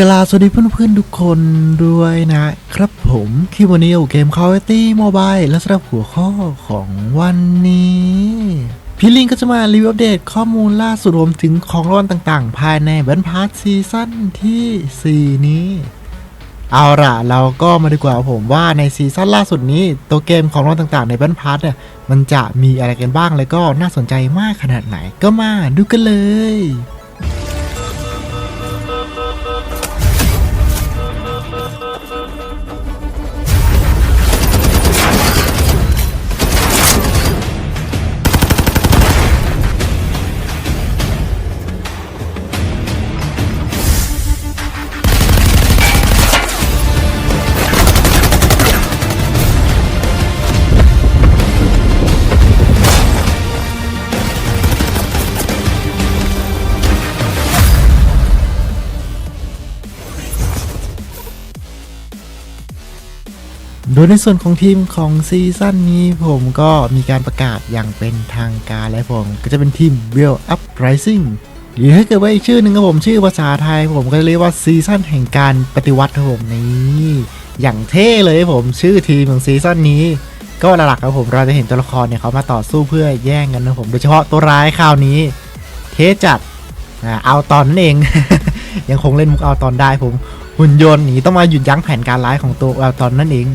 กลาสวัสดีเพื่อนๆทุกคนด้วยนะครับผมคลิปวันนี้อยู่เกม Call of Duty Mobile และสำหรับหัวข้อของวันนี้พี่ลิงก็จะมารีวิวอัปเดตข้อมูลล่าสุดรวมถึงของรางวัลต่างๆ ภายในบันพาร์ทซีซั่นที่ 4 นี้ เอาล่ะ เราก็มาดีกว่าผมว่าในซีซั่นล่าสุดนี้ ตัวเกมของรางวัลต่างๆ ในบันพาร์ทเนี่ยมันจะมีอะไรกันบ้างแล้วก็น่าสนใจมากขนาดไหนก็มาดูกันเลย โดยในส่วนของทีมของซีซั่นนี้ผมก็มีการประกาศอย่างเป็นทางการและผมก็จะเป็นทีม w e l l Up Rising หรือถ้าเกิดว่าอีกชื่อหนึ่งครับผมชื่อภาษาไทย ผมก็จะเรียกว่าซีซั่นแห่งการปฏิวัติครับผมนี่อย่างเท่เลยครับผมชื่อทีมของซีซั่นนี้ ก็หลักๆครับผมเราจะเห็นตัวละครเนี่ยเขามาต่อสู้เพื่อแย่งกันนะผมโดยเฉพาะตัวร้ายคราวนี้ เทจัดอ่าเอาตอนนั่นเอง ยังคงเล่นมุกเอาตอนได้ผมหุ่นยนต์หนีต้องมาหยุดยั้งแผนการร้ายของตัวเอาตอนนั่นเอง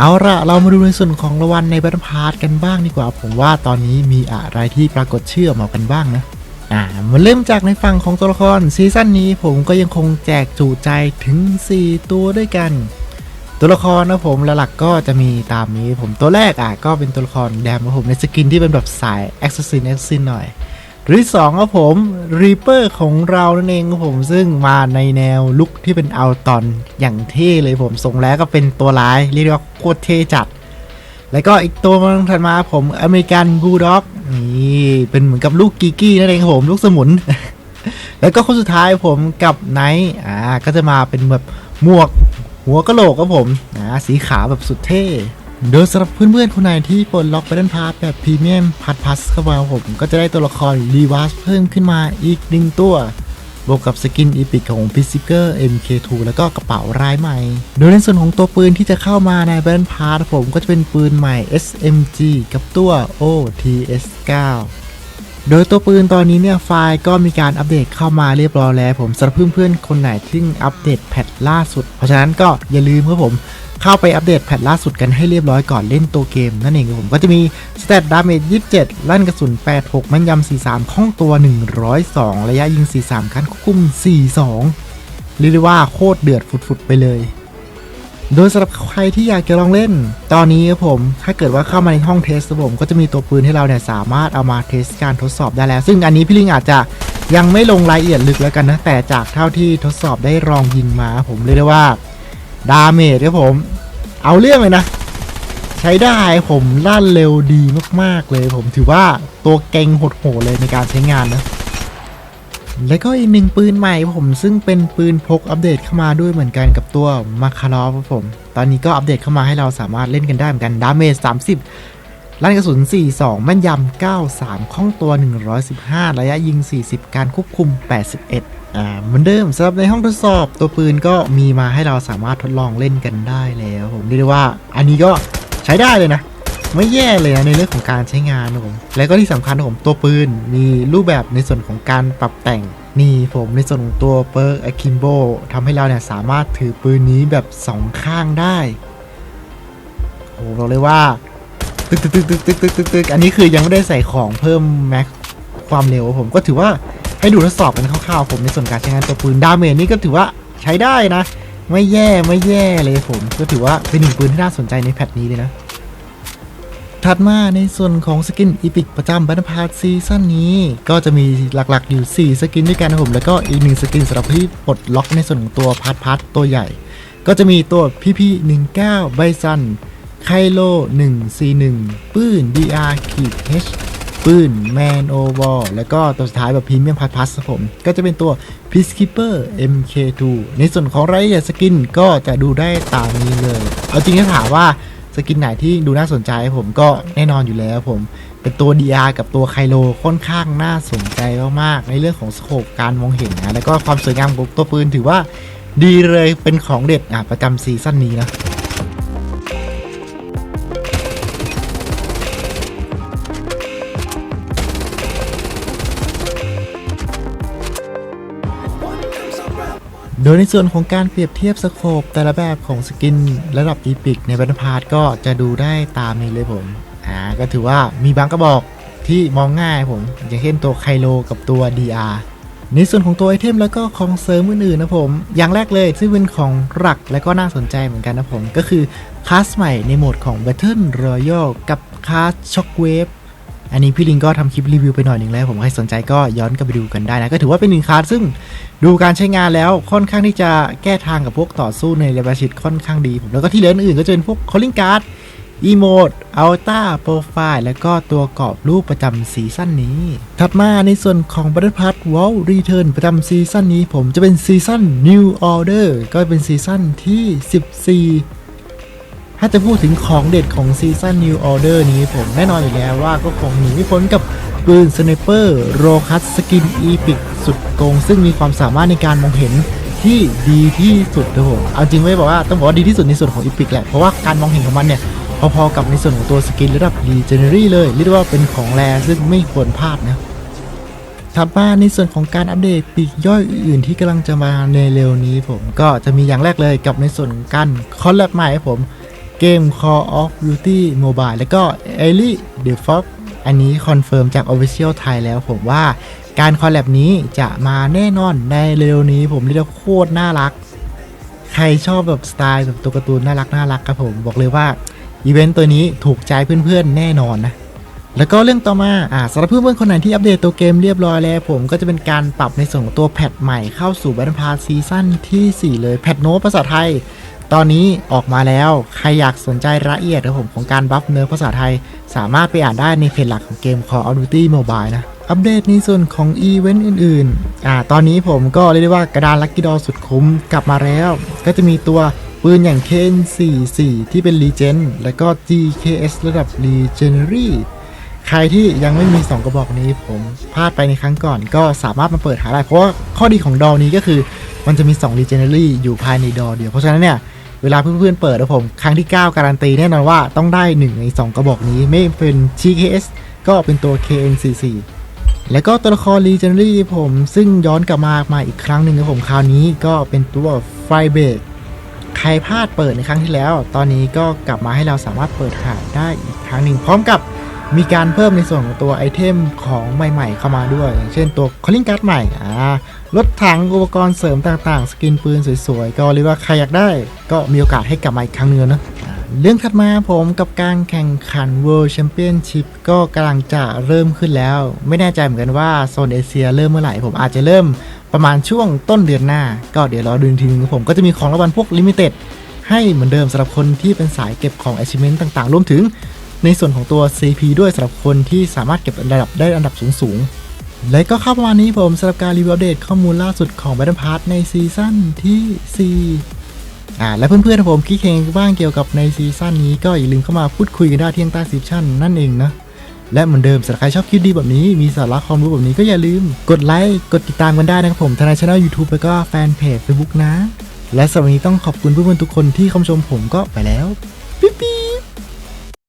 เอาละเรามาดูในส่วนของรางวัลในบัตพาร์ทกันบ้างดีกว่า ผมว่าตอนนี้มีอะไรที่ปรากฏเชื่อออกมากันบ้างนะอ่ามาเริ่มจากในฝั่งของตัวละครซีซั่นนี้ผมก็ยังคงแจกจูใจถึง 4 ตัวด้วยกัน ตัวละครนะผมหลักๆก็จะมีตามนี้ผมตัวแรกอะก็เป็นตัวละครแดมผมในสกินที่เป็นแบบสายแอคซ์ซินแอคซินหน่อย หรือสองครับผมรีเปอร์ของเรานั่นเองครับผมซึ่งมาในแนวลุคที่เป็นอัลตอนอย่างเท่เลยผมทรงแล้วก็เป็นตัวร้ายเรียกว่าโคตรเท่จัด แล้วก็อีกตัวมันถัดมาผมอเมริกันบูลด็อกนี่เป็นเหมือนกับลูกกีกี้นั่นเองครับผมลูกสมุน แล้วก็คนสุดท้ายผมกับไนท์อ่าก็จะมาเป็นแบบหมวกหัวกะโหลกครับผมอ่าสีขาวแบบสุดเท่ โดยสำหรับเพื่อนๆคนไหนที่ปลดล็อกไปด้านพาร์ทแบบพรีเมียมพัดพัสเข้ามาครับผมก็จะได้ตัวละครรีวาสเพิ่มขึ้นมาอีกหนึ่งตัวบวกกับสกินอีพิกของพิซิเกอร์ MK2 แล้วก็กระเป๋ารายใหม่ โดยในส่วนของตัวปืนที่จะเข้ามาในแบรนด์พาร์ทผมก็จะเป็นปืนใหม่ SMG กับตัว OTS9 โดยตัวปืนตอนนี้เนี่ยไฟล์ก็มีการอัปเดตเข้ามาเรียบร้อยแล้ว ผมสำหรับเพื่อนๆคนไหนที่อัปเดตแพทล่าสุด เพราะฉะนั้นก็อย่าลืมครับผม เข้าไปอัปเดตแพทล่าสุดกันให้เรียบร้อยก่อนเล่นตัวเกม นั่นเองครับผมก็จะมีสเตตดาเมจ27 ลั่นกระสุน 86 มันยำ43คล่องตัว 102 ระยะยิง 43การควบคุม 42 เรียกได้ว่าโคตรเดือดฝุดๆไปเลยโดยสำหรับใครที่อยากจะลองเล่น ตอนนี้ครับผม ถ้าเกิดว่าเข้ามาในห้องเทสครับผมก็จะมีตัวปืนให้เราเนี่ยสามารถเอามาเทสการทดสอบได้แล้ว ซึ่งอันนี้พี่ลิงอาจจะยังไม่ลงรายละเอียดลึกแล้วกันนะ แต่จากเท่าที่ทดสอบได้ลองยิงมา ผมเรียกได้ว่า ดาเมจครับผม เอาเรื่องเลยนะ ใช้ได้ผมลั่นเร็วดีมากๆเลยผมถือว่าตัวเก่งโหดๆเลยในการใช้งานนะแล้วก็อีกหนึ่งปืนใหม่ผมซึ่งเป็นปืนพกอัปเดตเข้ามาด้วยเหมือนกันกับตัวมาคารอฟครับผม ตอนนี้ก็อัปเดตเข้ามาให้เราสามารถเล่นกันได้เหมือนกันดาเมจ30ลั่นกระสุน 42 แม่นยำ93คล่องตัว 115 ระยะยิง 40 การควบคุม 81 อ่าเหมือนเดิมสำหรับในห้องทดสอบตัวปืนก็มีมาให้เราสามารถทดลองเล่นกันได้แล้ว ผมเรียกด้ว่า อันนี้ก็ใช้ได้เลยนะ ไม่แย่เลยนะในเรื่องของการใช้งานผมและก็ที่สำคัญนะผมตัวปืนมีรูปแบบในส่วนของการปรับแต่งนี่ผมในส่วนของตัวเปิร์กอะคิมโบทำให้เราเนี่ยสามารถถือปืนนี้แบบสองข้างได้โอ้เราเลยว่าตึกตึกตึกตึกตึกตึกตึกอันนี้คือยังไม่ได้ใส่ของเพิ่มแม็กความเร็วผมก็ถือว่า ให้ดูทดสอบกันคร่าวๆผมในส่วนการใช้งานตัวปืนดาเมจนี่ก็ถือว่าใช้ได้นะ ไม่แย่ไม่แย่เลยผม ก็ถือว่าเป็นหนึ่งปืนที่น่าสนใจในแพทนี้เลยนะ ถัดมาในส่วนของสกินอีพิกประจำบัตพาร์ซีซั่นนี้ ก็จะมีหลักๆอยู่ 4 สกินด้วยกันนะผม แล้วก็อีกหนึ่งสกินสำหรับที่ปลดล็อกในส่วนของตัวพาร์ทพาร์ทตัวใหญ่ ก็จะมีตัวพี่พี19ไบซันไคโล141ปื้น DR ขีด H ปื้นแมนโอวอลแล้วก็ตัวสุดท้ายแบบพรีเมียมพาร์ทพาร์ทผม ก็จะเป็นตัว Peacekeeper MK2 ในส่วนของรายละเอียดสกินก็จะดูได้ตามนี้เลย เอาจริงถ้าถามว่าสกินไหนที่ดูน่าสนใจผมก็แน่นอนอยู่แล้วผม เป็นตัว DR กับตัวไคโลค่อนข้างน่าสนใจมากๆในเรื่องของสโคปการมองเห็นนะแล้วก็ความสวยงามของตัวปืนถือว่าดีเลยเป็นของเด็ดอะประจำซีซั่นนี้นะ โดยในส่วนของการเปรียบเทียบสโคปแต่ละแบบของสกินระดับอีพิกในบันพาร์ทก็จะดูได้ตามนี้เลยผม อ่า ก็ถือว่ามีบางกระบอกที่มองง่ายผม อย่างเช่นตัวไคโลกับตัว DR ในส่วนของตัวไอเทมแล้วก็ของเสริมอื่นๆนะผม อย่างแรกเลยซึ่งเป็นของหลักและก็น่าสนใจเหมือนกันนะผม ก็คือคลาสใหม่ในโหมดของ Battle Royale กับคลาส Shockwave อันนี้พี่ลิงก็ทำคลิปรีวิวไปหน่อยหนึ่งแล้ว ผมใครสนใจก็ย้อนกลับไปดูกันได้นะ ก็ถือว่าเป็นหนึ่งคลาสซึ่งดูการใช้งานแล้วค่อนข้างที่จะแก้ทางกับพวกต่อสู้ในเรบาชิตค่อนข้างดีผมแล้วก็ที่เหลืออื่นๆก็จะเป็นพวก calling card อีโมดอัลต้าโปรไฟล์แล้วก็ตัวกรอบรูปประจำซีซั่นนี้ ถัดมาในส่วนของ Battle Pass Wall Return ประจำซีซั่นนี้ ผมจะเป็นซีซั่น New Order ก็เป็นซีซั่นที่ 14 ถ้าจะพูดถึงของเด็ดของซีซั่น New Order นี้ผมแน่นอนอยู่แล้วว่าก็คงหนีไม่พ้นกับปืนสไนเปอร์โรคัสสกินอีพิกสุดโกง ซึ่งมีความสามารถในการมองเห็นที่ดีที่สุดนะผมเอาจริงไม่บอกว่าต้องบอกว่าดีที่สุดในส่วนของอีพิกแหละ เพราะว่าการมองเห็นของมันเนี่ย พอๆกับในส่วนของตัวสกินระดับ Legendary เลย เรียกได้ว่าเป็นของแรซึ่งไม่ควรพลาดนะถัดมาในส่วนของการอัปเดตปีกย่อยอื่นที่กำลังจะมาในเร็วนี้ผมก็จะมีอย่างแรกเลยกับในส่วนการคอลแลบใหม่ผม เกม Call of Duty Mobile แล้วก็ e l i The Fox อันนี้คอนเฟิร์มจาก Official Thai แล้วผมว่าการคอลแลบนี้จะมาแน่นอนในเร็วนี้ผมเรียกโคตรน่ารัก ใครชอบแบบสไตล์แบบตัวการ์ตูนน่ารักน่ารักครับผมบอกเลยว่าอีเวนต์ตัวนี้ถูกใจเพื่อนๆแน่นอนนะแล้วก็เรื่องต่อมาอ่าสำหรับเพื่อนๆคนไหนที่อัปเดตตัวเกมเรียบร้อยแล้ว ผมก็จะเป็นการปรับในส่วนของตัวแพทใหม่เข้าสู่บัตรพาซีซั่นที่ 4 เลยแพทโน้ตภาษาไทย ตอนนี้ออกมาแล้วใครอยากสนใจรายละเอียดนะผมของการบัฟเนื้อภาษาไทย สามารถไปอ่านได้ในเพจหลักของเกม Call of Duty Mobile นะ อัปเดตในส่วนของอีเวนต์อื่นๆอ่าตอนนี้ผมก็เรียกได้ว่ากระดานลัคกี้ดอสุดคุ้มกลับมาแล้ว ก็จะมีตัวปืนอย่างเคน44 ที่เป็น Legend แล้วก็ GKS ระดับ Legendary ใครที่ยังไม่มี 2 กระบอกนี้ผมพลาดไปในครั้งก่อนก็สามารถมาเปิดหาได้ เพราะว่าข้อดีของดอนี้ก็คือมันจะมี2 Legendary อยู่ภายในดอเดียว เพราะฉะนั้นเนี่ย เวลาเพื่อนๆเปิดนะผม ครั้งที่ 9 การันตีแน่นอนว่าต้องได้ 1 ใน 2 กระบอกนี้ไม่เป็น GKS ก็เป็นตัว KN44 แล้วก็ตัวละคร Legendary ผมซึ่งย้อนกลับมามาอีกครั้งหนึ่งนะผมคราวนี้ก็เป็นตัวไฟเบรกใครพลาดเปิดในครั้งที่แล้ว ตอนนี้ก็กลับมาให้เราสามารถเปิดหาได้อีกครั้งหนึ่งพร้อมกับมีการเพิ่มในส่วนของตัวไอเทมของใหม่ ๆ เข้ามาด้วยอย่างเช่นตัว calling card ใหม่อ่า รถถังอุปกรณ์เสริมต่างๆ สกินปืนสวยๆ ก็เรียกว่าใครอยากได้ ก็มีโอกาสให้กลับมาอีกครั้งหนึงนะเรื่องถัดมาผมกับการแข่งขัน World Championship ก็กำลังจะเริ่มขึ้นแล้ว ไม่แน่ใจเหมือนกันว่าโซนเอเชียเริ่มเมื่อไหร่ ผมอาจจะเริ่มประมาณช่วงต้นเดือนหน้า ก็เดี๋ยวรอดูอีกทีนึงผมก็จะมีของรางวัลพวก Limited ให้เหมือนเดิมสำหรับคนที่เป็นสายเก็บของ achievement ต่างๆ รวมถึงในส่วนของตัว CP ด้วยสำหรับคนที่สามารถเก็บระดับได้อันดับสูง และก็เข้าประมาณนี้ผมสำหรับการรีวิวอัปเดตข้อมูลล่าสุดของ Battle Pass ในซีซั่นที่ 4 อ่าและเพื่อนๆผมคิดเห็นบ้างเกี่ยวกับในซีซั่นนี้ก็อย่าลืมเข้ามาพูดคุยกันได้ที่ใต้ซีชั่นนั่นเองนะ และเหมือนเดิมสำหรับใครชอบคลิปดีแบบนี้มีสาระความรู้แบบนี้ก็อย่าลืม กดไลค์กดติดตามกันได้นะครับผมทางช่อง YouTube แล้วก็แฟนเพจ Facebook นะ และสำหรับวันนี้ต้องขอบคุณเพื่อนๆทุกคนที่เข้ามชมผมก็ไปแล้วปิ๊บปิ๊